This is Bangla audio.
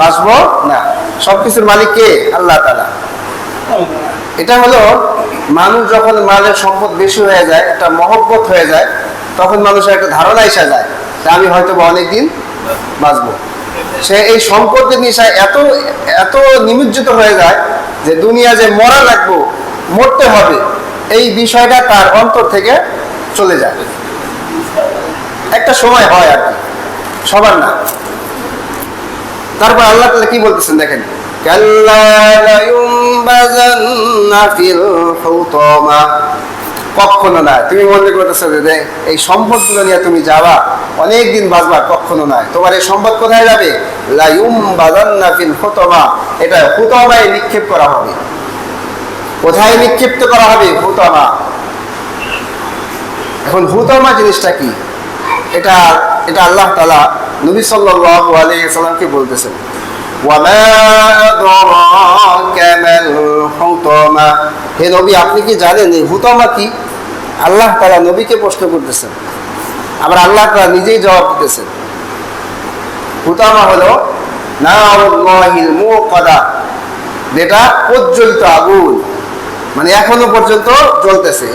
বাঁচবো? না। সবকিছুর মালিক কে? আল্লাহ তালা এটা হলো, মানুষ যখন মালের সম্পদ বেশি হয়ে যায়, একটা মহব্বত হয়ে যায়, তখন মানুষের একটা ধারণা এসে যায় যে আমি হয়তো বা অনেকদিন বাঁচবো। সে এই সম্পদের নেশায় এত এত নিমজ্জিত হয়ে যায় যে দুনিয়া যে মরা লাগবো, মরতে হবে, এই বিষয়টা তার অন্তর থেকে চলে যায়। একটা সময় হয় আর কি, সবার না। তারপর আল্লাহ তাআলা কি বলতেছেন দেখেন? কখনো না। তুমি মনে করতেছো যে এই সম্পদ সম্পদগুলো নিয়ে তুমি যাবা অনেক দিন বাঁচবা, কখনো নয় তোমার এই সম্পদ কোথায় যাবে? লাইম বাজান্না ফিল হুতামা এটা হুতামায় নিক্ষেপ করা হবে। কোথায় নিক্ষিপ্ত করা হবে? হুতামা এখন হুতামা জিনিসটা কি? এটা এটা আল্লাহ তালা নবী সাল্লাল্লাহু আলাইহি সাল্লামকে বলতেছেন হে নবী, আপনি কি জানেন এই হুতামা কি? আল্লাহ তাআলা নবীকে প্রশ্ন করতেছেন, আবার আল্লাহ তাআলা নিজেই জবাব দিতেছেন। হুতামা হলো যেটা প্রজ্বলিত আগুন মানে এখনও পর্যন্ত জ্বলতেছে।